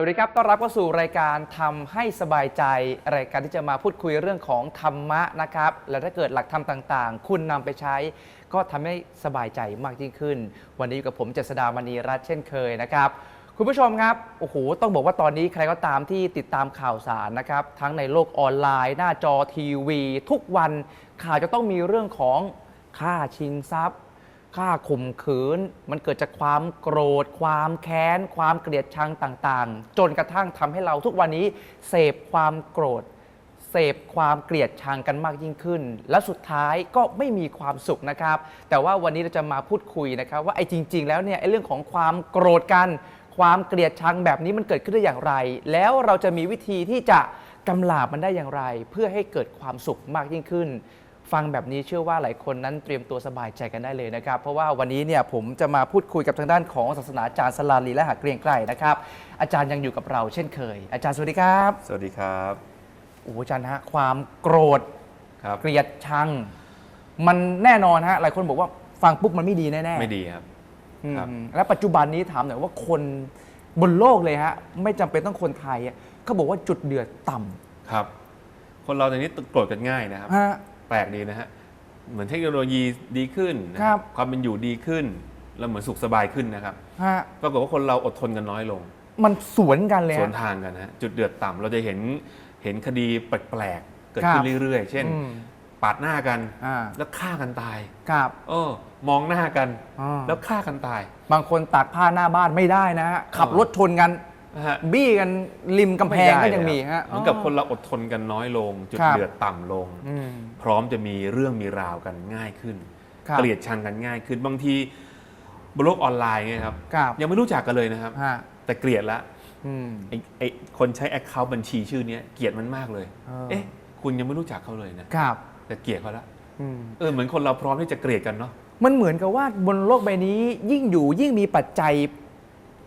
สวัสดีครับ ต้อนรับเข้าสู่รายการทำให้สบายใจ รายการที่จะมาพูดคุยเรื่องของธรรมะนะครับ และถ้าเกิดหลักธรรมต่างๆ คุณนำไปใช้ ก็ทำให้สบายใจมากยิ่งขึ้น วันนี้อยู่กับผมเจษดามณีรัตน์เช่นเคยนะครับ คุณผู้ชมครับ โอ้โห ต้องบอกว่าตอนนี้ใครก็ตามที่ติดตามข่าวสารนะครับ ทั้งในโลกออนไลน์ หน้าจอทีวี ทุกวันข่าวจะต้องมีเรื่องของค่าชิงทรัพย์ ค่าข่มขืน มันเกิดจากความโกรธ ความแค้น ความเกลียดชังต่างๆ จนกระทั่งทำให้เราทุกวันนี้เสพความโกรธ เสพความเกลียดชังกันมากยิ่งขึ้น และสุดท้ายก็ไม่มีความสุขนะครับ แต่ว่าวันนี้เราจะมาพูดคุยนะครับ ว่าไอ้จริง ๆ แล้วเนี่ยไอ้เรื่องของความโกรธกัน ความเกลียดชังแบบนี้มันเกิดขึ้นได้อย่างไร แล้วเราจะมีวิธีที่จะกำลาบมันได้อย่างไร เพื่อให้เกิดความสุขมากยิ่งขึ้น ฟังแบบนี้เชื่อว่าหลายคนนั้นเตรียมตัวสบายใจกันได้เลยนะครับ เพราะว่าวันนี้เนี่ยผมจะมาพูดคุยกับทางด้านของศาสนาจารย์สลาลีและหาเกรียงไกรนะครับ อาจารย์ยังอยู่กับเราเช่นเคย อาจารย์สวัสดีครับสวัสดีครับโอ้โหอาจารย์ฮะความโกรธครับเกลียดชัง มันแน่นอนฮะหลายคนบอกว่าฟังปุ๊บมันไม่ดีแน่ๆไม่ดีครับอืมครับ และปัจจุบันนี้ถามหน่อยว่าคนบนโลกเลยฮะไม่จำเป็นต้องคนไทยอะเขาบอกว่าจุดเดือดต่ครับ คนเราในนี้โกรธกันง่ายนะครับำฮะ แปลกดีนะฮะ เหมือนเทคโนโลยีดีขึ้นนะครับ ความเป็นอยู่ดีขึ้น แล้วเหมือนสุขสบายขึ้นนะครับ ฮะปรากฏว่าคนเราอดทนกันน้อยลง มันสวนกันเลยสวนฮะ ทางกันนะฮะ จุดเดือดต่ำเราจะเห็นเห็นคดีแปลกๆเกิดครับขึ้นเรื่อยๆ เช่น อืมปาดหน้ากัน อ่า แล้วฆ่ากันตาย ครับ เออ มองหน้ากัน อ่า แล้วฆ่ากันตาย บางคนตากผ้าหน้าบ้านไม่ได้นะฮะขับรถชนกันนะ ฮะบี้กันริมกำแพงไได้ก็ยังมีเลยฮะเหมือนกับคนเราอดทนกันน้อยลง จุดครับเดือดต่ำลงอืมพร้อมจะมีเรื่องมีราวกันง่ายขึ้นครับเกลียดชังกันง่ายขึ้นบางทีบนโลกออนไลน์ไงครับครับ ยังไม่รู้จักกันเลยนะครับฮะแต่เกลียดละอืมไอ้ไอ้คนใช้ Account บัญชีชื่อเนี้ยเกลียดมันมากเลยเออเอ๊ะ คุณยังไม่รู้จักเขาเลยนะครับแต่เกลียดเขาละอืมเออเหมือนคนเราพร้อมที่จะเกลียดกันเนาะมันเหมือนกับว่าบนโลกใบนี้ยิ่งอยู่ยิ่งมีปัจจัย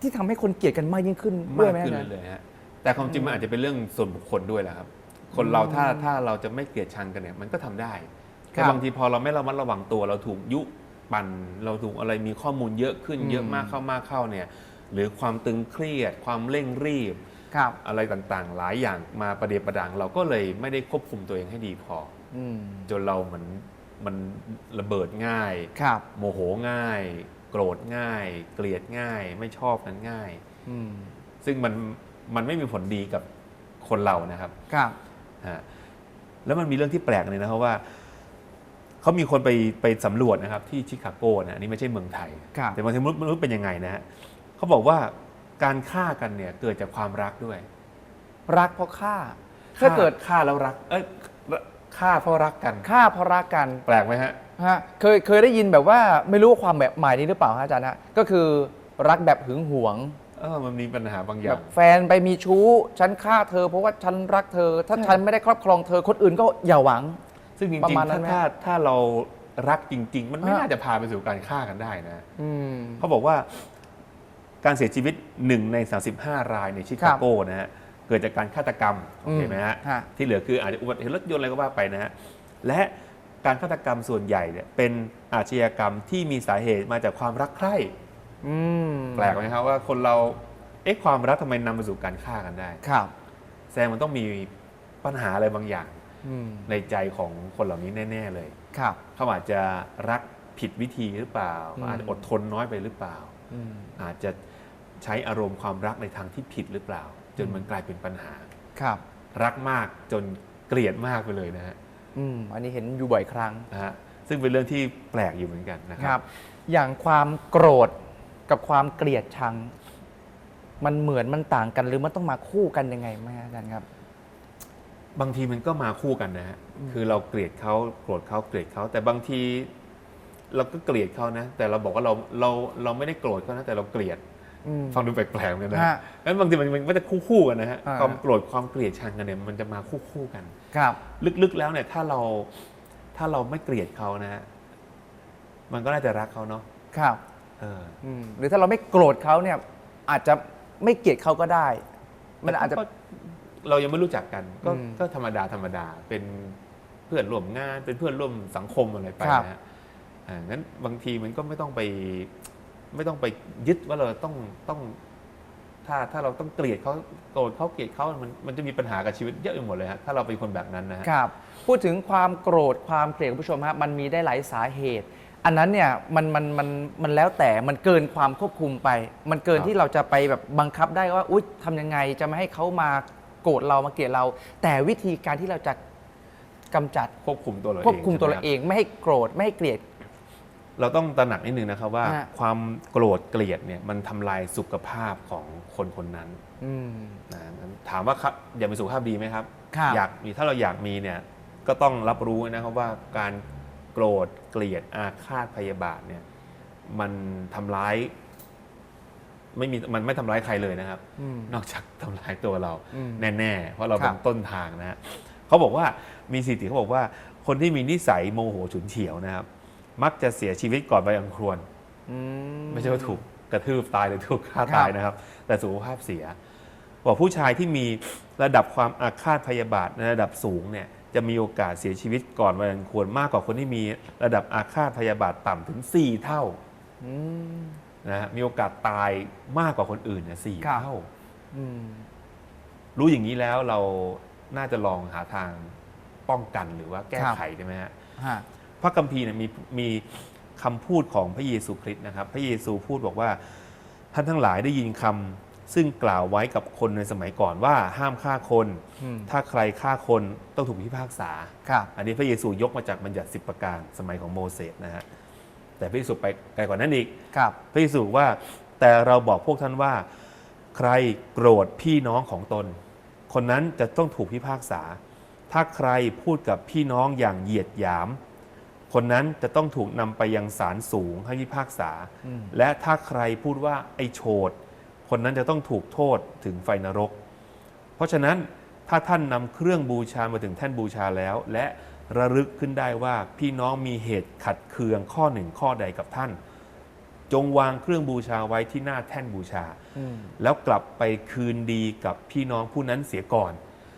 ที่ทำให้คนเกลียดกันมากยิ่งขึ้นด้วมายกไหมขึ้นอาจารย์ เลยๆฮะแต่ความจริงมันอาจจะเป็นเรื่องส่วนบุคคลด้วยแหละครับ คนเราถ้าถ้าเราจะไม่เกลียดชังกันเนี่ยมันก็ทำได้ครัแต่บบางทีพอเราไม่ระมัดระวังตัวเราถูกยุปั่นเราถูกอะไรมีข้อมูลเยอะขึ้นอืมเยอะมากเข้ามากเข้าเนี่ยหรือความตึงเครียด ความเร่งรีบ ครับ อะไรต่างๆ หลายอย่างมาประเดียประดัง เราก็เลยไม่ได้ควบคุมตัวเองให้ดีพอ อืมจนเราเหมือนมันระเบิดง่าย ครับ โมโหง่าย โกรธง่าย เกลียดง่าย ไม่ชอบกันง่ายอืมซึ่งมันมันไม่มีผลดีกับคนเรานะครับครับฮะแล้วมันมีเรื่องที่แปลกเลยนะครับว่าเขามีคนไปไปสำรวจนะครับ ที่ชิคาโกนะอันนี่ไม่ใช่เมืองไทยครับแต่บางทีมนุษย์มนุษย์เป็นยังไงนะฮะเขาบอกว่าการฆ่ากันเนี่ยเกิดจากความรักด้วย รักเพราะฆ่า ถ้าเกิดฆ่าแล้วรัก เอ้ยฆ่าเพราะรักกันฆ่าเพราะรักกัน แปลกไหมฮะ ฮะเคยเคยได้ยินแบบว่าไม่รู้ว่าความแบบหมายนี้หรือเปล่าฮะอาจารย์ฮะก็คือรักแบบหึงหวงเออมันมีปัญหาบางอแบย่าง บแฟนไปมีชู้ฉันฆ่าเธอ เพราะว่าฉันรักเธอ ถ้าใช่ฉันไม่ได้ครอบครองเธอคนอื่นก็อย่าหวัง ซึ่งจประริงมาณๆนั้ถ้านไหม ถ้าถ้าเรารักจริง ๆ มันไม่ฮะน่าจะพาไปสู่การฆ่ากันได้นะ อืม เขาบอกว่าการเสียชีวิตหนึ่งใน 35 รายในชิคาโกนะฮะ เกิดจากการฆาตกรรม โอเคไหมฮะ ฮะ ที่เหลือคืออาจจะอุบัติเหตุรถยนต์อะไรก็ว่าไปนะฮะ และ การฆาตกรรมส่วนใหญ่เนี่ยเป็นอาชญากรรมที่มีสาเหตุมาจากความรักใคร่อืมแปลกไหมครับว่าคนเราเอ๊ะความรักทำไมนำไปสู่การฆ่ากันได้ ครับแสดงมันต้องมีปัญหาอะไรบางอย่าง อืมในใจของคนเหล่านี้แน่ ๆ เลย ครับ เขาอาจจะรักผิดวิธีหรือเปล่าอืม อาจจะอดทนน้อยไปหรือเปล่า อืมอาจจะใช้อารมณ์ความรักในทางที่ผิดหรือเปล่า จนมันกลายเป็นปัญหา ครับ รักมากจนเกลียดมากไปเลยนะฮะ อืมอันนี้เห็นอยู่บ่อยครั้งนะฮะซึ่งเป็นเรื่องที่แปลกอยู่เหมือนกันนะคครัรับ บ อย่างความโกรธกับความเกลียดชัง มันเหมือนมันต่างกันหรือมันต้องมาคู่กันยังไงไหมอาจารย์ครับ บางทีมันก็มาคู่กันนะฮะ คือเราเกลียดเขาโกรธเขาเกลียดเขาแต่บางทีเราก็เกลียดเขานะ แต่เราบอกว่าเราเราเราไม่ได้โกรธเขานะแต่เราเกลียด อืม ฟังดูแปลกๆเลยนะฮะงั้นบางทีมันมันก็จะคู่คู่ๆกันนะฮะ อ่า ความโกรธความเกลียดชังกันเนี่ยมันจะมาคู่คู่ๆกัน ครับลึกๆแล้วเนี่ยถ้าเราถ้าเราไม่เกลียดเขานะฮะมันก็น่าจะรักเขาเนาะครับเอออืมหรือถ้าเราไม่โกรธเขาเนี่ย อาจจะไม่เกลียดเขาก็ได้ มันอาจจะ ก็เรายังไม่รู้จักกันก็อืมก็ธรรมดาธรรมดาเป็นเพื่อนร่วมงานเป็นเพื่อนร่วมสังคมอะไรไปครับ นะฮะอ่างั้นบางทีมันก็ไม่ต้องไป ไม่ต้องไปยึดว่าเราต้องต้อง ถ้าถ้าเราต้องเกลียดเขาโกรธเขาเกลียดเขามันมันจะมีปัญหากับชีวิตเยอะไปหมดเลยฮะถ้าเราเป็นคนแบบนั้นนะฮะครับ พูดถึงความโกรธความเกลียดคุณผู้ชมฮะมันมีได้หลายสาเหตุ อันนั้นเนี่ยมันมันมันมันแล้วแต่มันเกินความควบคุมไป มันเกินครับที่เราจะไปแบบบังคับได้ว่าอุ๊ยทำยังไงจะไม่ให้เขามาโกรธเรามาเกลียดเรา แต่วิธีการที่เราจะกำจัดควบคุมตัวเราเองควบคุมตัวเราใช่ไหเองไม่ให้โกรธไม่ให้เกลียด เราต้องตระหนักนิดนึงนะครับว่า ฮะ ความโกรธเกลียดเนี่ยมันทำลายสุขภาพของคนคนนั้นอืม นะถามว่าครับอยากมีสุขภาพดีไหมครับ ครับ อยากมีถ้าเราอยากมีเนี่ยก็ต้องรับรู้นะครับว่าการโกรธเกลียดอาฆาตพยาบาทเนี่ยมันทำร้ายไม่มีมันไม่ทำร้ายใครเลยนะครับ อืม นอกจากทำร้ายตัวเราอืมแน่ๆ เพราะเราครัเป็บ นต้นทางนะฮะเขาบอกว่ามีสถิติเขาบอกว่า คนที่มีนิสัยโมโหฉุนเฉียวนะครับ มักจะเสียชีวิตก่อนวัยอันควรอืไม่ใช่ว่าถูกกระทืบตายหรือถูกฆ่าครับตายนะครับ แต่สุขภาพเสียบอกผู้ชายที่มีระดับความอาฆาตพยาบาทในระดับสูงเนี่ยจะมีโอกาสเสียชีวิตก่อนวัยอันควรมากกว่าคนที่มีระดับอาฆาตพยาบาทต่ำถึง 4 เท่าอืมนะฮะมีโอกาสตายมากกว่าคนอื่นเนี่ยสี่ครับเท่าอืมรู้อย่างนี้แล้วเราน่าจะลองหาทางป้องกันหรือว่าแก้ไขได้ไหมฮะฮะ พระคัมภีร์เนี่ยมีมีคำพูดของพระเยซูคริสต์นะครับ พระเยซูพูดบอกว่าท่านทั้งหลายได้ยินคำซึ่งกล่าวไว้กับคนในสมัยก่อนว่าห้ามฆ่าคนอืมถ้าใครฆ่าคนต้องถูกพิพากษาครับอันนี้พระเยซูยกมาจากบัญญัติสิบประการสมัยของโมเสสนะฮะแต่พระเยซูไปไกลกว่านั้นอีกครับพระเยซูบอกว่าแต่เราบอกพวกท่านว่า ใครโกรธพี่น้องของตน คนนั้นจะต้องถูกพิพากษา ถ้าใครพูดกับพี่น้องอย่างเหยียดหยาม คนนั้นจะต้องถูกนำไปยังศาลสูงให้พิพากษาอืมและถ้าใครพูดว่าไอ้โฉดคนนั้นจะต้องถูกโทษถึงไฟนรก เพราะฉะนั้นถ้าท่านนำเครื่องบูชามาถึงแท่นบูชาแล้ว และระลึกขึ้นได้ว่าพี่น้องมีเหตุขัดเคืองข้อหนึ่งข้อใดกับท่าน จงวางเครื่องบูชาไว้ที่หน้าแท่นบูชาอืมแล้วกลับไปคืนดีกับพี่น้องผู้นั้นเสียก่อน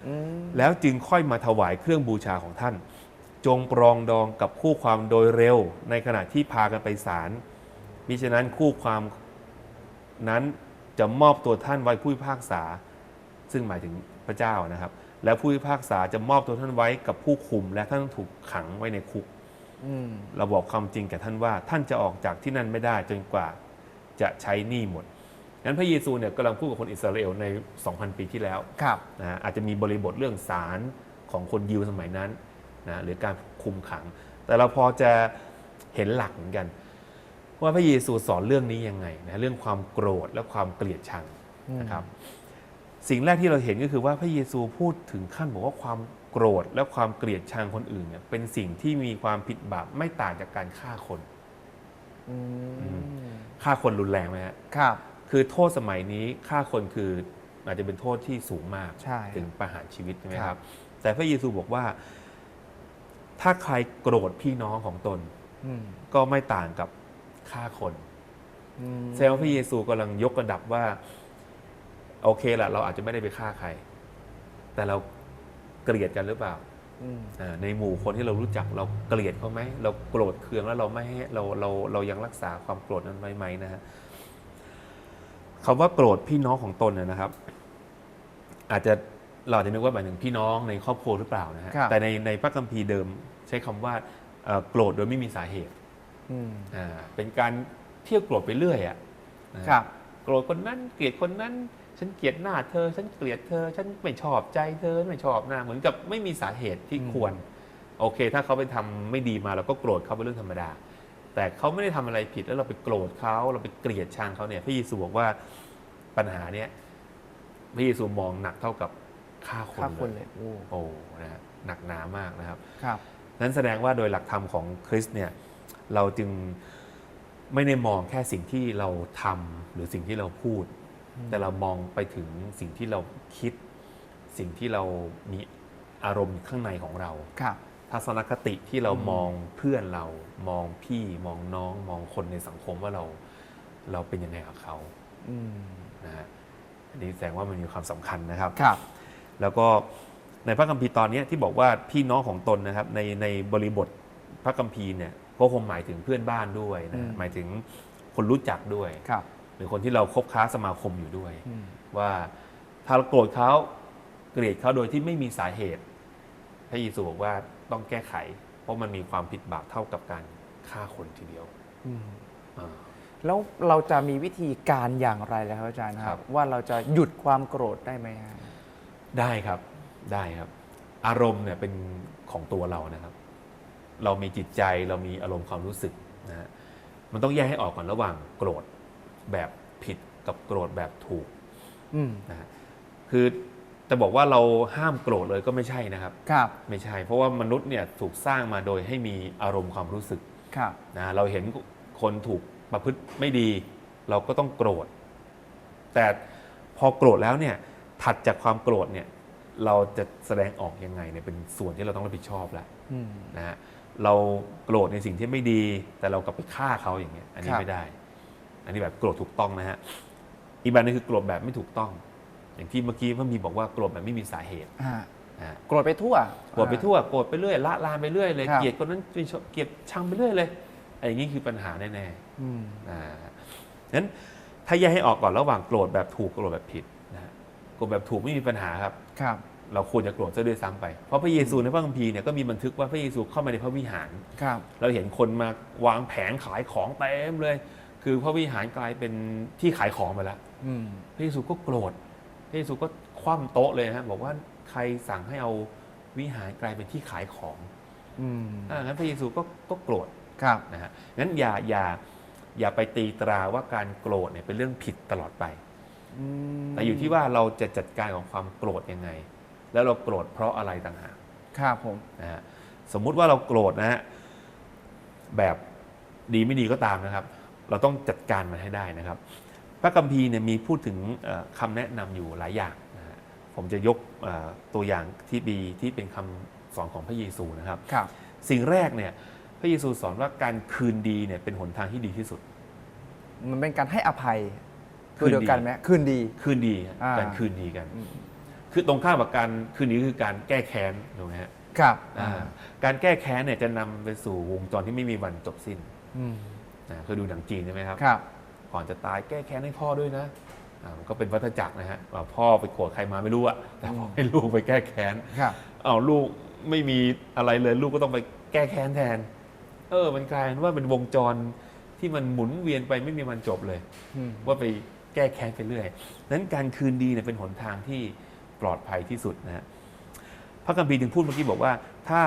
อืมแล้วจึงค่อยมาถวายเครื่องบูชาของท่าน จงปรองดองกับคู่ความโดยเร็ว ในขณะที่พากันไปศาลมิฉะนั้นคู่ความนั้นจะมอบตัวท่านไว้ผู้พิพากษา ซึ่งหมายถึงพระเจ้านะครับ แล้วผู้พิพากษาจะมอบตัวท่านไว้กับผู้คุม และท่านต้องถูกขังไว้ในคุกอืมเราบอกความจริงแก่ท่านว่า ท่านจะออกจากที่นั่นไม่ได้จนกว่าจะใช้หนี้หมดงั้นพระเยซูเนี่ยกำลังพูดกับคนอิสราเอลใน 2,000 ปีที่แล้วครับนะฮะอาจจะมีบริบทเรื่องศาลของคนยิวสมัยนั้น นะหรือการคุมขัง แต่เราพอจะเห็นหลักเหมือนกัน ว่าพระเยซูสอนเรื่องนี้ยังไงนะเรื่องความโกรธและความเกลียดชังนะครับสิ่งแรกที่เราเห็นก็คือว่าพระเยซูพูดถึงขั้นบอกว่าความโกรธและความเกลียดชังคนอื่นเนี่ยเป็นสิ่งที่มีความผิดบาปไม่ต่างจากการฆ่าคนอืมฆ่าคนรุนแรงไหมฮะครับ คือโทษสมัยนี้ฆ่าคนคืออาจจะเป็นโทษที่สูงมากใช่ถึงประหารชีวิตใช่ไหมคครัรับบแต่พระเยซูบอกว่า ถ้าใครโกรธพี่น้องของตนอืมก็ไม่ต่างกับฆ่าคนอืมแสดงว่าพระเยซูกำลังยกระดับว่า โอเคละเราอาจจะไม่ได้ไปฆ่าใคร แต่เราเกลียดกันหรือเปล่าอืมอ่าในหมู่คนที่เรารู้จักเราเกลียดเขาไหมเราโกรธเคืองแล้วเราไม่ให้เราเราเรายังรักษาความโกรธนั้นไว้ไหมนะฮะคำว่าโกรธพี่น้องของตนเนยนะครับ อาจจะเราอาจจะนึกว่าหมายถึงพี่น้องในครอบครัวหรือเปล่านะฮะครับแต่ในในพระคัมภีร์เดิมใช้คำว่าเอ่อโกรธโดยไม่มีสาเหตุอืมอ่าเป็นการเที่ยวโกรธไปเรื่อยอะนะฮะครับโกรธคนนั้นเกลียดคนนั้น ฉันเกลียดหน้าเธอ ฉันเกลียดเธอ ฉันไม่ชอบใจเธอไม่ชอบหน้าเหมือนกับไม่มีสาเหตุที่อืมควร โอเค ถ้าเขาไปทำไม่ดีมาเราก็โกรธเขาเป็นเรื่องธรรมดา แต่เขาไม่ได้ทำอะไรผิดแล้วเราไปโกรธเขาเราไปเกลียดชังเขาเนี่ยพระเยซูบอกว่าปัญหาเนี้ยพระเยซูมองหนักเท่ากับฆ่าคนฆ่าคนเลเลยยโอ้โอ้นะฮะหนักหนามากนะครับครับ นั้นแสดงว่าโดยหลักธรรมของคริสต์เนี่ยเราจึงไม่ได้มองแค่สิ่งที่เราทำหรือสิ่งที่เราพูด แต่เรามองไปถึงสิ่งที่เราคิด สิ่งที่เรามีอารมณ์ข้างในของเราครับทัศนคติที่เราอืมมองเพื่อนเรา มองพี่มองน้อง มองคนในสังคมว่าเราเราเป็นยังไงกับเขาอืมนะฮะอันนี้แสดงว่ามันมีความสำคัญนะครับครับ แล้วก็ ในพระคัมภีร์ตอนเนี้ยที่บอกว่าพี่น้องของตนนะครับในในบริบทพระคัมภีร์เนี่ยก็คงหมายถึงเพื่อนบ้านด้วยนะอืมหมายถึงคนรู้จักด้วยครับหรือคนที่เราคบค้าสมาคมอยู่ด้วยอืมว่าถ้าเราโกรธเขาเกลียดเขาโดยที่ไม่มีสาเหตุ พระเยซูบอกว่าต้องแก้ไข เพราะมันมีความผิดบาปเท่ากับการฆ่าคนทีเดียวอืมอ่าแล้วเราจะมีวิธีการอย่างไรแล้วครับอาจารย์คครัรับบว่าเราจะหยุดความโกรธได้ไหมฮะได้ครับ ได้ครับ อารมณ์เนี่ยเป็นของตัวเรานะครับ เรามีจิตใจเรามีอารมณ์ความรู้สึกนะฮะมันต้องแยกให้ออกก่อนระหว่างโกรธแบบผิดกับโกรธแบบถูกอืมนะฮะคือจะบอกว่าเราห้ามโกรธเลยก็ไม่ใช่นะครับครับ ไม่ใช่ เพราะว่ามนุษย์เนี่ยถูกสร้างมาโดยให้มีอารมณ์ความรู้สึกครับนะเราเห็นคนถูกประพฤติไม่ดี เราก็ต้องโกรธ แต่พอโกรธแล้วเนี่ยถัดจากความโกรธเนี่ย เราจะแสดงออกยังไงเนี่ยเป็นส่วนที่เราต้องรับผิดชอบแล้วอืมนะฮะเราโกรธในสิ่งที่ไม่ดี แต่เรากลับไปฆ่าเขาอย่างเงี้ย อันนี้ครับไม่ได้ อันนี้แบบโกรธถูกต้องนะฮะอีกแบบนึงคือโกรธแบบไม่ถูกต้อง อย่างที่เมื่อกี้พระมีบอกว่าโกรธแบบไม่มีสาเหตุอ่านะฮะโกรธไปทั่วโกรธไปทั่วโกรธไปเรื่อยละลานไปเรื่อยเลยครับเกลียดคนนั้นไปชอบเกลียดชังไปเรื่อยเลยไอ้อย่างนี้คือปัญหาแน่อืมๆอ่านั้นถ้าแยกให้ออกก่อนระหว่างโกรธแบบถูกกับโกรธแบบผิดนะฮะโกรธแบบถูกไม่มีปัญหาครับ ครับ เราควรจะโกรธซะด้วยซ้ำไป เพราะพระเยซูในพระคัมภีร์เนี่ยก็มีบันทึกว่าพระเยซูเข้ามาในพระวิหาร ครับ เราเห็นคนมาวางแผงขายของเต็มเลย คือพระวิหารกลายเป็นที่ขายของไปแล้ว อืม พระเยซูก็โกรธ พระเยซูก็คว่ำโต๊ะเลยนะฮะบอกว่าใครสั่งให้เอาวิหารกลายเป็นที่ขายของอืม อ่างั้นพระเยซูก็ก็โกรธครับ นะฮะงั้นอย่าอย่าอย่าไปตีตราว่าการโกรธเนี่ยเป็นเรื่องผิดตลอดไปอืม แต่อยู่ที่ว่าเราจะจัดการของความโกรธยังไง แล้วเราโกรธเพราะอะไรต่างหากครับผมนะฮะสมมุติว่าเราโกรธนะฮะแบบดีไม่ดีก็ตามนะครับ เราต้องจัดการมันให้ได้นะครับ พระคัมภีร์เนี่ยมีพูดถึงเอ่อคำแนะนำอยู่หลายอย่างนะฮะผมจะยกเอ่อตัวอย่างที่ดีที่เป็นคำสอนของพระเยซูนะครับครับ สิ่งแรกเนี่ยพระเยซูสอนว่าการคืนดีเนี่ยเป็นหนทางที่ดีที่สุด มันเป็นการให้อภัย คืคือนเดียวกันไหมคืนดี คืนดีฮะอ่า การคืนดีกันอืมคือตรงข้ามกับการคืนดีคือการแก้แค้นถูกไหมฮะครับอ่าการแก้แค้นเนี่ยจะนำไปสู่วงจรที่ไม่มีวันจบสิ้นอืมนะเคยดูหนังจีนใช่ไหมครับ ครับ ก่อนจะตายแก้แค้นให้พ่อด้วยนะอ่ามันก็เป็นวัฏจักรนะฮะว่าพ่อไปโกรธใครมาไม่รู้อะแต่พอให้ลูกไปแก้แค้น ครับ เอาลูกไม่มีอะไรเลยลูกก็ต้องไปแก้แค้นแทน เออ มันกลายเป็นว่าเป็นวงจรที่มันหมุนเวียนไปไม่มีวันจบเลย อืมว่าไป แก้แค้นไปเรื่อยนั้นการคืนดีเนี่ยเป็นหนทางที่ปลอดภัยที่สุดนะฮะพระคัมภีร์ถึงพูดเมื่อกี้บอกว่า ถ้า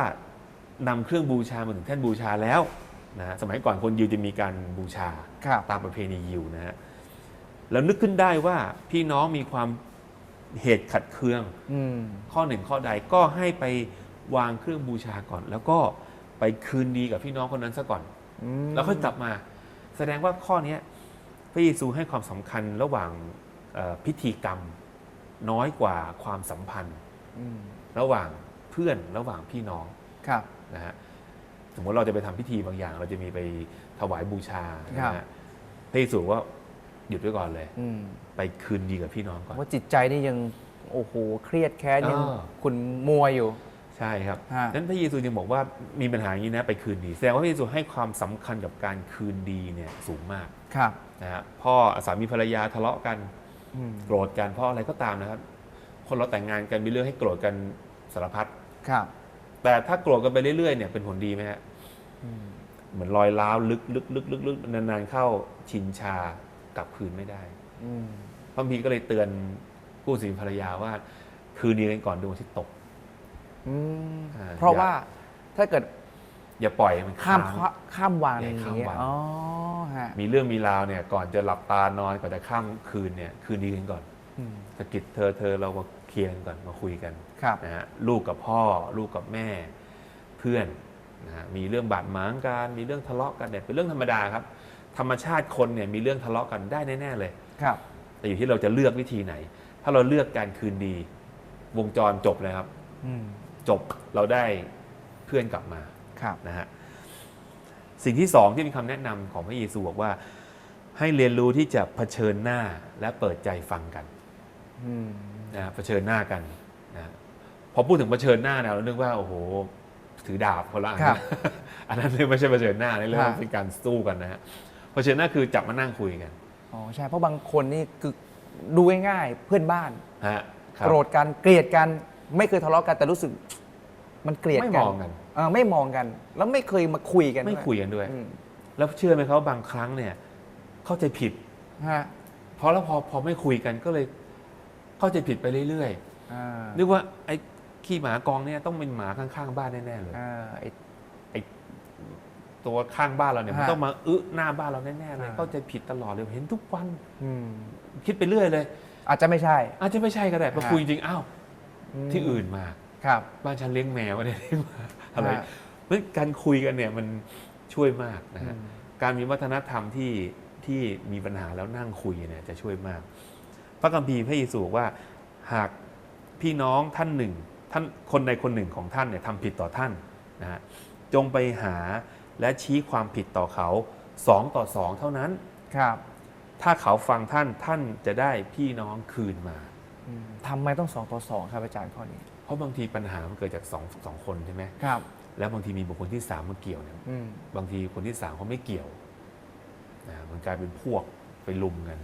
นำเครื่องบูชามาถึงแท่นบูชาแล้วนะฮะสมัยก่อนคนยิวจะมีการบูชาครับตามประเพณียิวนะฮะแล้วนึกขึ้นได้ว่าพี่น้องมีความเหตุขัดเคืองอืมข้อหนึ่งข้อใดก็ให้ไปวางเครื่องบูชาก่อน แล้วก็ไปคืนดีกับพี่น้องคนนั้นซะก่อนอืมแล้วค่อยกลับมา แสดงว่าข้อเนี้ยพ ระเยซูให้ความสำคัญระหว่างเอ่อพิธีกรรมน้อยกว่าความสัมพันธ์อืมระหว่างเพื่อนระหว่างพี่น้องครับนะฮะสมมติเราจะไปทำพิธีบางอย่าง เราจะมีไปถวายบูชาครับนะฮะพระเยซูว่าหยุดไว้ก่อนเลยอืมไปคืนดีกับพี่น้องก่อนว่าจิตใจนี่ยังโอ้โหเครียดแค้นยังอ่าขุนมัวอยู่ ใช่ครับฮะ นั้นพระเยซูยังบอกว่ามีปัญหาอย่างนี้นะไปคืนดี แสดงว่าพระเยซูให้ความสำคัญกับการคืนดีเนี่ยสูงมากครับนะฮะพ่อสามีภรรยาทะเลาะกันอืมโกรธกันเพราะอะไรก็ตามนะครับ คนเราแต่งงานกันมีเรื่องให้โกรธกันสารพัดครับแต่ถ้าโกรธกันไปเรื่อยๆเนี่ยเป็นผลดีไหมฮะอืมเหมือนรอยร้าวลึกลึกลึกลึกลึกนานๆเข้าชินชากลับคืนไม่ได้ อืมพระพีร์ก็เลยเตือนผู้สีภรรยาว่า คืนดีกันก่อนดวงอาทิตย์ตก อืมอ่าเพราะว่าถ้าเกิดอย่าปล่อยให้มันข้ามค้าง ข้ามวันอย่าให้ข้ามวัน อ๋อฮะมีเรื่องมีราวเนี่ยก่อนจะหลับตานอนก่อนจะข้ามคืนเนี่ยคืนดีกันก่อนอืมสะกิดเธอเธอเรามาเคลียร์กันก่อนมาคุยกันครับ นะฮะลูกกับพ่อ ลูกกับแม่เพื่อนนะฮะมีเรื่องบาดหมางกันมีเรื่องทะเลาะกันเนี่ยเป็นเรื่องธรรมดาครับ ธรรมชาติคนเนี่ยมีเรื่องทะเลาะกันได้แน่ๆเลย ครับ แต่อยู่ที่เราจะเลือกวิธีไหน ถ้าเราเลือกการคืนดี วงจรจบเลยครับ อืม จบเราได้เพื่อนกลับมาครับนะฮะสิ่งที่สองที่เป็นคำแนะนำของพระเยซูบอกว่า ให้เรียนรู้ที่จะเผชิญหน้าและเปิดใจฟังกันอืมนะฮะเผชิญหน้ากันนะฮะพอพูดถึงเผชิญหน้าเนี่ยเรานึกว่าโอ้โหถือดาบคนละอันครับอันนั้นไม่ใช่เผชิญหน้านี่เรียกครัว่าบเป็นการสู้กันนะฮะเผชิญหน้าคือจับมานั่งคุยกันอ๋อใช่เพราะบางคนนี่คือดูง่ายๆเพื่อนบ้านฮะครับโกรธกันเกลียดกัน ไม่เคยทะเลาะกันแต่รู้สึก มันเกลียดไม่กัมองกัน เออไม่มองกัน แล้วไม่เคยมาคุยกันไม่ด้วคุยกันด้วย อืมแล้วแล้วเชื่อไหมครับว่าบางครั้งเนี่ย เข้าใจผิด ฮะเพราะแล้วพอพอไม่คุยกันก็เลย เข้าใจผิดไปเรื่อยอ่าๆนึกว่าไอ้ขี้หมากองเนี่ยต้องเป็นหมาข้างๆบ้านแน่ๆเลย อ่าไอ้ ตัวข้างบ้านเราเนี่ยมันฮะต้องมาอึหน้าบ้านเราแน่ๆเลยอ่า เข้าใจผิดตลอดเลยเห็นทุกวันอืมคิดไปเรื่อยเลย อาจจะไม่ใช่ อาจจะไม่ใช่ก็ได้พอฮะ คุยจริงๆอ้าวม ที่อื่นมาครับบ้านฉันเลี้ยงแมวไม่ได้เลี้ยงหมาอะไรฮะเพราะการคุยกันเนี่ยมันช่วยมากนะฮะอืมการมีวัฒนธรรมที่ที่มีปัญหาแล้วนั่งคุยเนี่ยจะช่วยมาก พระคัมภีร์พระเยซูบอกว่า หากพี่น้องท่านหนึ่งท่านคนใดคนหนึ่งของท่านเนี่ยทำผิดต่อท่านนะฮะจงไปหาและชี้ความผิดต่อเขาสองต่อสองเท่านั้นครับ ถ้าเขาฟังท่านท่านจะได้พี่น้องคืนมาอืม ทำไมต้องสองต่อสองครับอาจารย์ข้อนี้ เพราะบางทีปัญหามันเกิดจากสองสองคนใช่ไหมครับ แล้วบางทีมีบุคคลที่สามมาเกี่ยวเนี่ยอืมบางทีคนที่สามเขาไม่เกี่ยวนะมันกลายเป็นพวกไปลุมกัน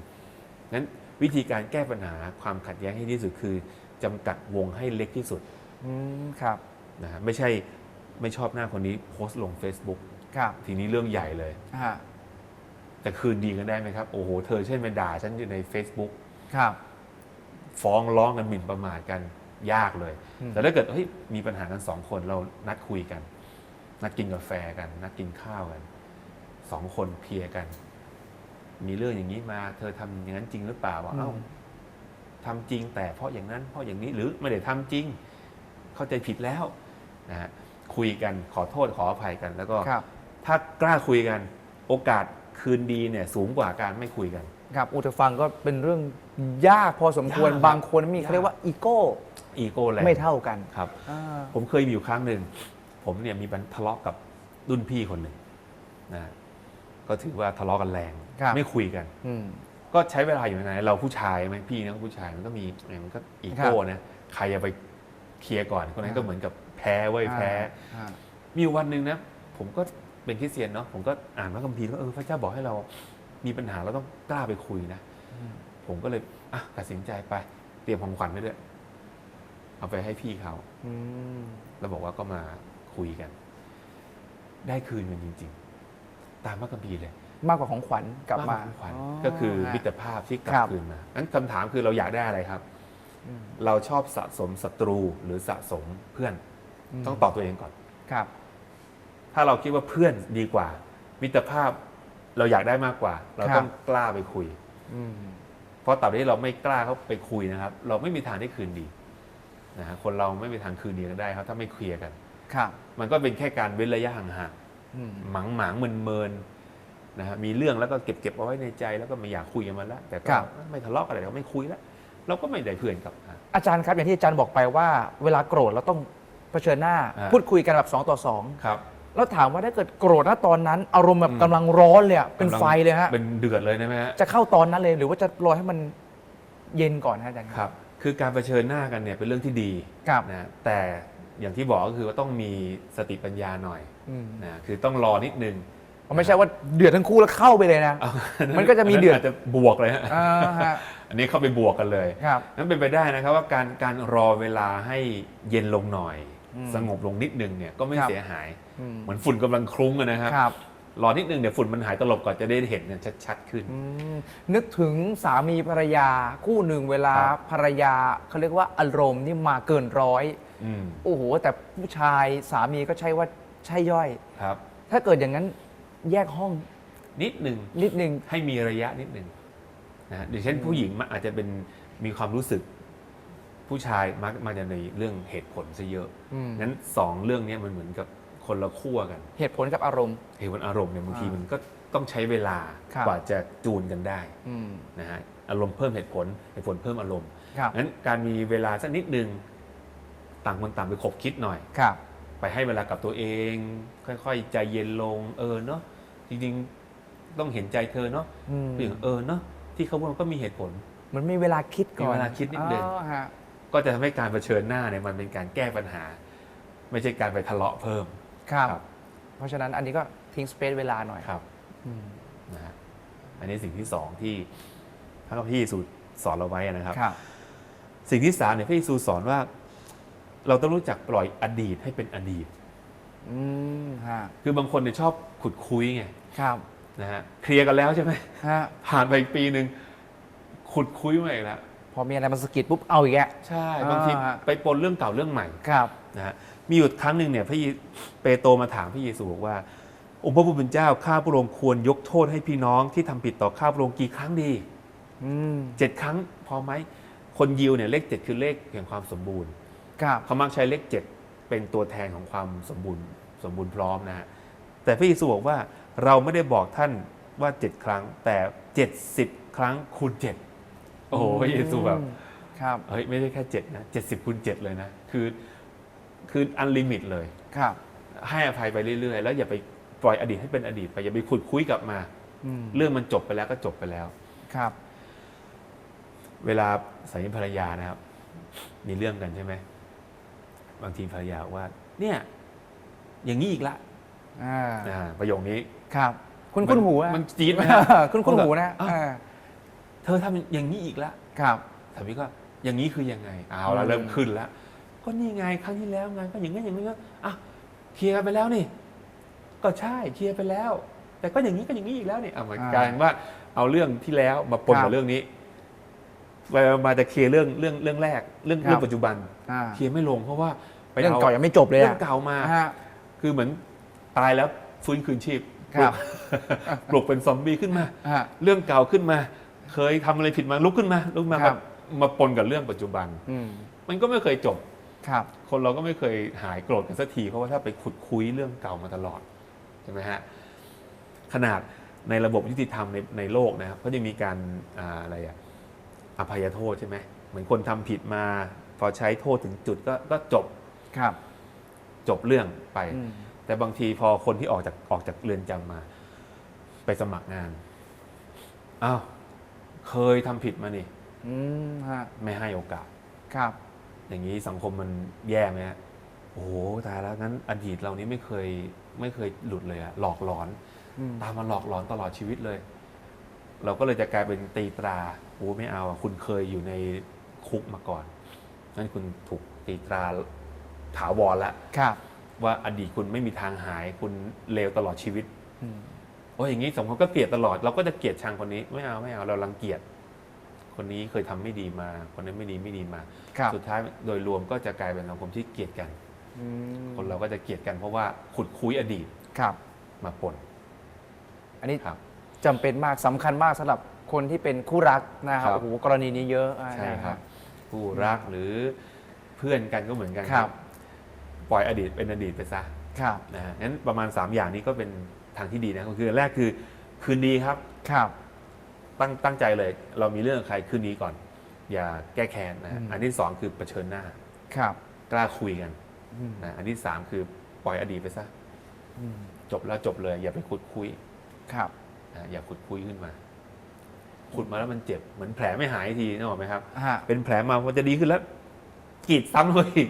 นั้นวิธีการแก้ปัญหาความขัดแย้งให้ดีที่สุดคือจำกัดวงให้เล็กที่สุดอืมครับนะฮะไม่ใช่ไม่ชอบหน้าคนนี้โพสต์ลง Facebook ครับทีนี้เรื่องใหญ่เลยฮะแต่คืนดีกันได้ไหมครับ โอ้โห เธอเช่นไปด่าฉันอยู่ใน Facebook ครับ ฟ้องร้องกันหมิ่นประมาทกันยากเลยอืมแต่ถ้าเกิดเฮ้ยมีปัญหากันสองคนเรานัดคุยกัน นัดกินกาแฟกัน นัดกินข้าวกันสองคนเคลียร์กัน มีเรื่องอย่างนี้มา เธอทำอย่างนั้นจริงหรือเปล่าว่าเอ้าทำจริงแต่เพราะอย่างนั้นเพราะอย่างนี้หรือไม่ได้ทำจริง เข้าใจผิดแล้วนะฮะคุยกันขอโทษขออภัยกัน แล้วก็ครับถ้ากล้าคุยกัน โอกาสคืนดีเนี่ย สูงกว่าการไม่คุยกัน ครับอุตฟังก็เป็นเรื่องยากพอสมควรยาก บางคนมียากเขาเรียกว่าอีโก้อีโก้แรงไม่เท่ากันครับ อ่า ผมเคยมีอยู่ครั้งหนึ่ง ผมเนี่ยมีปัญทะเลาะกับรุ่นพี่คนหนึ่งนะก็ถือว่าทะเลาะกันแรง ครับ ไม่คุยกัน อืม ก็ใช้เวลาอยู่นานเราผู้ชายไหมพี่นะผู้ชายมันก็มีมันก็อีโก้นะใครจะไปเคลียร์ก่อนคนนั้นก็เหมือนกับแพ้เว้ยแพ้ อ่า มีอยู่วันหนึ่งนะ ผมก็เป็นคริสเตียนเนาะผมก็อ่านพระคัมภีร์ว่าเออพระเจ้าบอกให้เรา มีปัญหาเราต้องกล้าไปคุยนะอืมผมก็เลยอะตัดสินใจไป เตรียมของขวัญไว้ด้วย เอาไปให้พี่เขาอืมแล้วบอกว่าก็มาคุยกัน ได้คืนกันจริง ๆ ตามพระคัมภีร์เลย มากกว่าของขวัญกลับมาของขวัญอ๋อก็คือฮะมิตรภาพที่กลัครับบคืนมางั้นคำถามคือเราอยากได้อะไรครับอืมเราชอบสะสมศัตรูหรือสะสมเพื่อนมต้องตอบตัวเองก่อนครับ ถ้าเราคิดว่าเพื่อนดีกว่า มิตรภาพ เราอยากได้มากกว่า เราต้องกล้าไปคุย อืม เพราะตราบใดที่เราไม่กล้าเข้าไปคุยนะครับ เราไม่มีทางได้คืนดีนะฮะคนเราไม่มีทางคืนดีกันได้ครับถ้าไม่เคลียร์กัน ครับมันก็เป็นแค่การเว้นระยะห่างอืม ๆหมังหมางเมินเมินๆนะฮะมีเรื่องแล้วก็เก็บเก็บเอาไว้ในใจแล้วก็ไม่อยากคุยกันมันแล้วแต่ก็ไม่ทะเลาะกันเลยเราไม่คุยแล้วเราก็ไม่ได้เพื่อนกลับมา อาจารย์ครับอย่างที่อาจารย์บอกไปว่า เวลาโกรธเราต้องเผชิญหน้า อ่า พูดคุยกันแบบสองต่อสองครับ แล้วถามว่าถ้าเกิดโกรธณตอนนั้น อารมณ์แบบอืมกำลังร้อนเลยอะเป็นกำลังไฟเลยฮะเป็นเดือดเลยนะไหมฮะจะเข้าตอนนั้นเลย หรือว่าจะรอให้มันเย็นก่อนฮะอาจารย์ครับ คือการเผชิญหน้ากันเนี่ยเป็นเรื่องที่ดีครับนะแต่อย่างที่บอกก็คือว่าต้องมีสติปัญญาหน่อยอืมนะคือต้องรอนิดนึงไม่ใช่ว่าเดือดทั้งคู่แล้วเข้าไปเลยนะ มันก็จะมีเดือดาจะบวกเลยฮะอ่าฮะอันนี้เข้าไปบวกกันเลยครับนั้นเป็นไปได้นะครับว่าการการรอเวลาให้เย็นลงหน่อยอืมสงบลงนิดนึงเนี่ยก็ไม่ครับเสียหายอืม เหมือนฝุ่นกำลังคลุ้งอะนะครับครับรอนิดนึงเดี๋ยวฝุ่นมันหายตลบก่อนจะได้เห็นกันชัดๆขึ้นอืมนึกถึงสามีภรรยาคู่หนึ่งเวลาครับภรรยาเขาเรียกว่าอารมณ์นี่มาเกินร้อยอืมโอ้โหแต่ผู้ชายสามีก็ใช่ว่าใช่ย่อยครับ ถ้าเกิดอย่างนั้นแยกห้อง นิดนึงนิดนึงให้มีระยะนิดนึงนะฮะอย่างเช่นผู้หญิงมันอาจจะเป็นมีความรู้สึก ผู้ชายมักมาจะในเรื่องเหตุผลซะเยอะอืมงั้นสองเรื่องเนี้ยมันเหมือนกับ คนละขั้วกัน เหตุผลกับอารมณ์ เหตุผลอารมณ์เนี่ยบางทีอ่ามัมันก็ต้องใช้เวลาครับ กว่าจะจูนกันได้อืม นะฮะอารมณ์เพิ่มเหตุผลเหตุผลเพิ่มอารมณ์ครับงั้นการมีเวลาสักนิดนึงต่างคนต่างไปคบคิดหน่อย ครับ ไปให้เวลากับตัวเอง ค่อย ๆ ใจเย็นลง เออเนาะจริงๆต้องเห็นใจเธอเนาะอืม ผู้หญิงเออเนาะที่เขาพูดมันก็มีเหตุผลเหมันมีเวลาคิดก่อนมีเวลาคิดนิดนึง อ๋อฮะ ก็จะทำให้การเผชิญหน้าเนี่ยมันเป็นการแก้ปัญหา ไม่ใช่การไปทะเลาะเพิ่ม ครับครับ เพราะฉะนั้นอันนี้ก็ทิ้งสเปซเวลาหน่อยครับอืมนะฮะอันนี้สิ่งที่สองที่พระคัมภีร์สูตรสอนเราไว้นะครับ ครับ สิ่งที่สามเนี่ยพระเยซูสอนว่า เราต้องรู้จักปล่อยอดีตให้เป็นอดีต อืมฮะคือบางคนเนี่ยชอบขุดคุยไงครับนะฮะเคลียร์กันแล้วใช่ไหมฮะผ่านไปอีกปีหนึ่งขุดคุยมาอีกแล้วพอมีอะไรมาสะกิดปุ๊บเอาอีกแก ใช่อ่าบางทีไปปนเรื่องเก่าเรื่องใหม่ครับนะฮะ มีอยู่ครั้งหนึ่งเนี่ยพระเยเปโตรมาถามพระเยซูบอกว่า องค์พระผู้เป็นเจ้าข้าพระองค์ควรยกโทษให้พี่น้องที่ทำผิดต่อข้าพระองค์กี่ครั้งดีอืมเจ็ดครั้งพอไหมคนยิวเนี่ยเลขเจ็ดคือเลขแห่งความสมบูรณ์ครับเขามักใช้เลขเจ็ดเป็นตัวแทนของความสมบูรณ์สมบูรณ์พร้อมนะฮะแต่พระเยซูบอกว่าเราไม่ได้บอกท่านว่าเจ็ดครั้ง แต่เจ็ดสิบครั้งคูณเจ็ดโอ้โหพระเยซูแบบครับเฮ้ยไม่ได้แค่เจ็ดนะเจ็ดสิบคูณเจ็ดเลยนะ คือ คืออันลิมิตเลย ครับ ให้อภัยไปเรื่อยๆ แล้วอย่าไปปล่อยอดีตให้เป็นอดีตไปอย่าไปขุดคุยกลับมา อืมเรื่องมันจบไปแล้วก็จบไปแล้ว ครับ เวลาสามีภรรยานะครับ มีเรื่องกันใช่ไหมบางทีภรรยาบอกว่า เนี่ย อย่างนี้อีกละอ่า อ่าประโยคนี้ ครับ คุณมันคุณหูอะมันจี๊ดไหมฮะ คุณคุณหูนะอ้าวอ่าเธอทำอย่างนี้อีกละครับ สามีก็อย่างนี้คือยังไงเอาละอืม เริ่มขึ้นแล้ว ก็นี่ไงครั้งที่แล้วไงก็อย่างนี้นอย่างนี้ก็อะเคลียร์กันไปแล้วนี่ ก็ใช่เคลียร์ไปแล้ว แต่ก็อย่างนี้ก็อย่างนี้อีกแล้วนี่อะมันกลายเป็นว่าเอาเรื่องที่แล้วมาปนกับเรื่องนี้ไปมาจะเคลียร์เรื่องเรื่องเรื่องแรกเรื่องเรื่องปัจจุบันอ่าเคลียร์ไม่ลงเพราะว่าไปเรื่องเก่ายังไม่จบเลยเรื่อะองเก่ามาฮะคือเหมือนตายแล้วฟื้นคืนชีพครับปลุกเป็นซอมบี้ขึ้นมาฮะเรื่องเก่าขึ้นมา เคยทำอะไรผิดมาลุกขึ้นมาลุกมาครับมาปนกับเรื่องปัจจุบันอืมมันก็ไม่เคยจบ ครับคนเราก็ไม่เคยหายโกรธกันสักทีเพราะว่าถ้าไปขุดคุยเรื่องเก่ามาตลอดใช่ไหมฮะขนาดในระบบยุติธรรมในในโลกนะครับก็จะมีการอ่าอะไรอะอภัยโทษใช่ไหมเหมือนคนทำผิดมา พอใช้โทษถึงจุดก็ก็จบครับ จบเรื่องไปอืมแต่บางทีพอคนที่ออกจากออกจากเรือนจำมา ไปสมัครงานอ้าวเคยทำผิดมานี่อืมฮะไม่ให้โอกาสครับ อย่างนี้สังคมมันแย่ไหมฮะโอ้โหตายแล้วงั้นอดีตเรานี้ไม่เคยไม่เคยหลุดเลยอะหลอกหลอนอืมตามมาหลอกหลอนตลอดชีวิตเลย เราก็เลยจะกลายเป็นตีตราโอ้ไม่เอาอะคุณเคยอยู่ในคุกมาก่อนงั้นคุณถูกตีตราถาวรแล้วครับว่าอดีตคุณไม่มีทางหายคุณเลวตลอดชีวิตอืมโอ้ยอย่างนี้สมคนก็เกลียดตลอด เราก็จะเกลียดชังคนนี้ ไม่เอาไม่เอาเรารังเกียจ คนนี้เคยทำไม่ดีมา คนนั้นไม่ดีไม่ดีมาครับสุดท้ายโดยรวมก็จะกลายเป็นสังคมที่เกลียดกันอืมคนเราก็จะเกลียดกันเพราะว่าขุดคุยอดีตครับมาปนอันนี้ครับจำเป็นมากสำคัญมากสำหรับคนที่เป็นคู่รักนะครับครับโอ้โหกรณีนี้เยอะอ่าใช่ครับนะผู้รักหรือเพื่อนกันก็เหมือนกันครับ ปล่อยอดีตเป็นอดีตไปซะครับนะฮะงั้นประมาณ 3 อย่างนี้ก็เป็นทางที่ดีนะก็คืออันแรกคือคืนดีครับครับ ตั้งตั้งใจเลย เรามีเรื่องกับใครคืนนี้ก่อน อย่าแก้แค้นนะฮะอืม อันที่สองคือเผชิญหน้า ครับ กล้าคุยกันอืมนะอันที่สามคือปล่อยอดีตไปซะอืมจบแล้วจบเลย อย่าไปขุดคุยครับ นะอย่าขุดคุยขึ้นมา ขุดมาแล้วมันเจ็บเหมือนแผลไม่หายทีนึกออกไหมครับ ฮะ เป็นแผลมาพอจะดีขึ้นแล้วกรีดซ้ำเลยอีก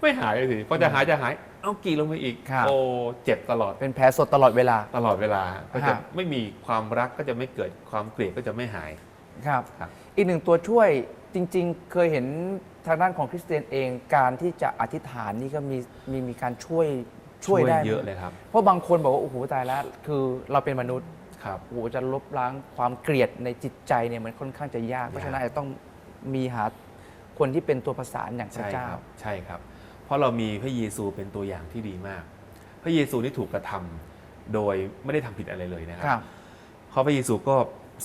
ไม่หายเลยสิพอจะหายจะหาย เอากรีดลงไปอีก ครับ โอ้เจ็บตลอดเป็นแผลสดตลอดเวลา ตลอดเวลาก็จะฮะไม่มีความรักก็จะไม่เกิดความเกลียดก็จะไม่หาย ครับ ครับ อีกหนึ่งตัวช่วยจริง ๆ เคยเห็นทางด้านของคริสเตียนเอง การที่จะอธิษฐานนี่ก็มีมีมีการช่วยช่วยได้ไหมเยอะเลยครับเพราะบางคนบอกว่าโอ้โหตายแล้วคือเราเป็นมนุษย์ครับ โอ้โหจะลบล้างความเกลียดในจิตใจเนี่ยมันค่อนข้างจะยาก เพราะฉะนั้นอาจจะต้องมีหาคนที่เป็นตัวประสานอย่างพระใช่เจ้าครับใช่ครับเพ ราะเรามีพระเยซูเป็นตัวอย่างที่ดีมาก พระเยซูนี่ถูกกระทำโดยไม่ได้ทำผิดอะไรเลยนะคครัรับ เพราะพระเยซูก็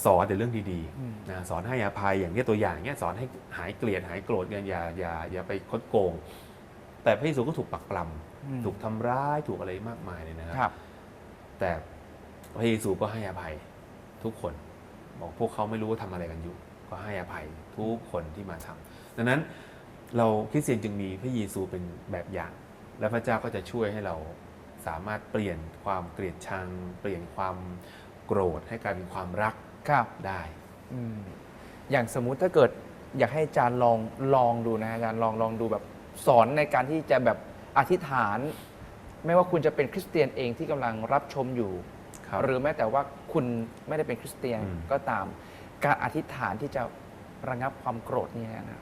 สอนแต่เรื่องดีอืมๆนะสอนให้อภัยอย่างเนี้ยตัวอย่างเนี้ยสอนให้หายเกลียดหายโกรธกันอย่าอย่าอย่าไปคดโกง แต่พระเยซูก็ถูกปักปลอืมำถูกทำร้ายถูกอะไรมากมายเลยนะคครัรับบแต่พระเยซูก็ให้อภัยทุกคน บอกพวกเขาไม่รู้ว่าทำอะไรกันอยู่ ก็ให้อภัยทุกคนที่มาทำดังนั้น เราคริสเตียนจึงมีพระเยซูเป็นแบบอย่าง และพระเจ้าก็จะช่วยให้เราสามารถเปลี่ยนความเกลียดชัง เปลี่ยนความโกรธให้กลายเป็นความรักครับได้อืมอย่างสมมุติถ้าเกิดอยากให้อาจารย์ลองลองดูนะอาจารย์ลองลองดูแบบสอนในการที่จะแบบอธิษฐาน ไม่ว่าคุณจะเป็นคริสเตียนเองที่กำลังรับชมอยู่ ครับ หรือแม้แต่ว่าคุณไม่ได้เป็นคริสเตียนอืม ก็ตาม การอธิษฐานที่จะระงับความโกรธนี่นะ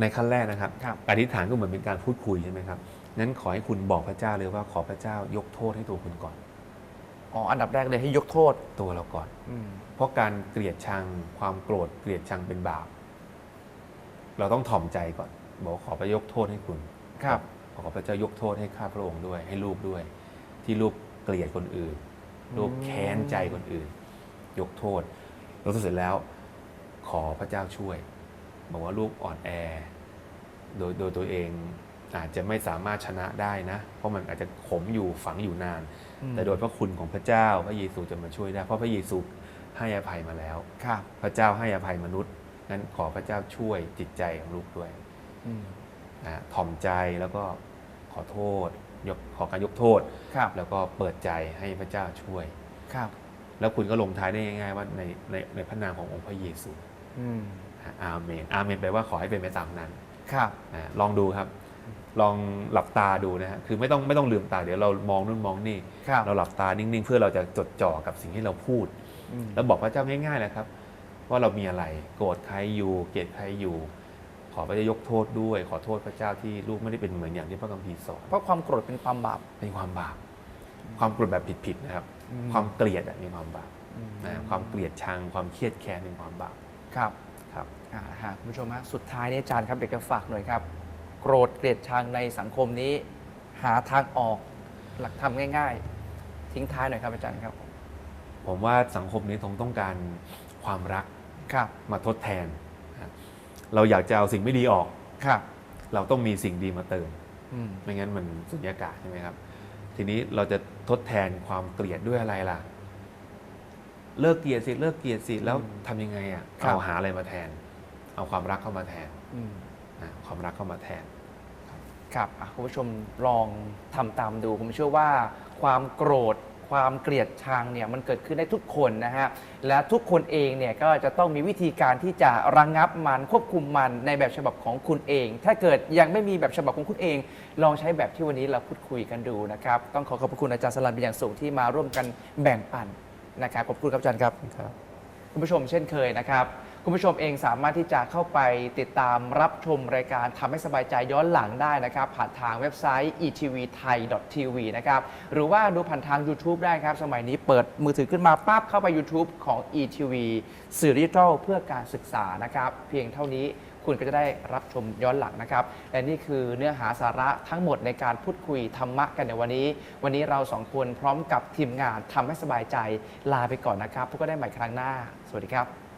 ในขั้นแรกนะครับครับอธิษฐานก็เหมือนเป็นการพูดคุยใช่ไหมครับนั้นขอให้คุณบอกพระเจ้าเลยว่าขอพระเจ้ายกโทษให้ตัวคุณก่อนอ๋ออันดับแรกเลยให้ยกโทษตัวเราก่อนอืมเพราะการเกลียดชังความโกรธเกลียดชังเป็นบาป เราต้องถ่อมใจก่อน บอกว่าขอพระยกโทษให้คุณ ครับขอพระเจ้ายกโทษให้ข้าพระองค์ด้วย ให้ลูกด้วย ที่ลูกเกลียดคนอื่น ลูกแค้นใจคนอื่น ยกโทษแล้วเสร็จแล้ว ขอพระเจ้าช่วย บอกว่าลูกอ่อนแอ โดยโดยตัวเองอาจจะไม่สามารถชนะได้นะ เพราะมันอาจจะขมอยู่ฝังอยู่นานอืมแต่โดยพระคุณของพระเจ้าพระเยซูจะมาช่วยได้ เพราะพระเยซูให้อภัยมาแล้วครับพระเจ้าให้อภัยมนุษย์งั้นขอพระเจ้าช่วยจิตใจของลูกด้วยอืมนะถ่อมใจแล้วก็ขอโทษยกขอการยกโทษครับแล้วก็เปิดใจให้พระเจ้าช่วยครับ แล้วคุณก็ลงท้ายได้ง่ายๆว่าในในในพระนามขององค์พระเยซู อืมนะอาเมนอาเมนแปลว่าขอให้เป็นไปตามนั้นครับนะลองดูครับ ลองหลับตาดูนะฮะคือไม่ต้องไม่ต้องลืมตาเดี๋ยวเรามองนู่นมองนี่ครับเราหลับตานิ่งๆ เพื่อเราจะจดจ่อกับสิ่งที่เราพูดอืมแล้วบอกพระเจ้าง่ายๆนะครับ ว่าเรามีอะไรโกรธใครอยู่เกลียดใครอยู่ ขอพระเจ้ายกโทษด้วย ขอโทษพระเจ้าที่ลูกไม่ได้เป็นเหมือนอย่างที่พระคัมภีร์สอนเพราะความโกรธเป็นความบาปเป็นความบาปความโกรธแบบผิดๆนะครับอืมความเกลียดอะเป็นความบาปอืมนะความเกลียดชังความเครียดแค้นเป็นความบาปครับ ครับอ่าฮะคุณผู้ชมฮะสุดท้ายเนี่ยอาจารย์ครับเด็กจะฝากหน่อยครับ โกรธเกลียดชังในสังคมนี้ หาทางออก หลักธรรมง่ายๆ ทิ้งท้ายหน่อยครับอาจารย์ครับผมว่าสังคมนี้ต้องต้องการความรักครับมาทดแทนนะเราอยากจะเอาสิ่งไม่ดีออก ครับเราต้องมีสิ่งดีมาเติม อืมไม่งั้นมันสุญญากาศใช่ไหมครับ ทีนี้เราจะทดแทนความเกลียดด้วยอะไรล่ะ เลิกเกลียดสิเลิกเกลียดสิแล้วทำยังไงอะครับ เอาหาอะไรมาแทน เอาความรักเข้ามาแทนอืม นะความรักเข้ามาแทน ครับอะคุณผู้ชมลองทำตามดู ผมเชื่อว่าความโกรธ ความเกลียดชังเนี่ยมันเกิดขึ้นได้ทุกคนนะฮะ และทุกคนเองเนี่ยก็จะต้องมีวิธีการที่จะระงงับมันควบคุมมันในแบบฉบับของคุณเอง ถ้าเกิดยังไม่มีแบบฉบับของคุณเอง ลองใช้แบบที่วันนี้เราพูดคุยกันดูนะครับ ต้องขอขอบพระคุณอาจารย์สลันเป็นอย่างสูงที่มาร่วมกันแบ่งปัน นะครับขอบคุณครับอาจารย์ครับคุณผู้ชมเช่นเคยนะครับ คุณผู้ชมเองสามารถที่จะเข้าไปติดตามรับชมรายการทำให้สบายใจย้อนหลังได้นะครับ ผ่านทางเว็บไซต์ etvthai.tv นะครับ หรือว่าดูผ่านทาง YouTube ได้ครับ สมัยนี้เปิดมือถือขึ้นมาปั๊บเข้าไป YouTube ของ etv สื่อดิจิทัลเพื่อการศึกษานะครับ เพียงเท่านี้ คุณก็จะได้รับชมย้อนหลังนะครับ และนี่คือเนื้อหาสาระทั้งหมดในการพูดคุยธรรมะกันในวันนี้ วันนี้เราสองคนพร้อมกับทีมงานทำให้สบายใจลาไปก่อนนะครับพบกันได้ใหม่ครั้งหน้า สวัสดีครับ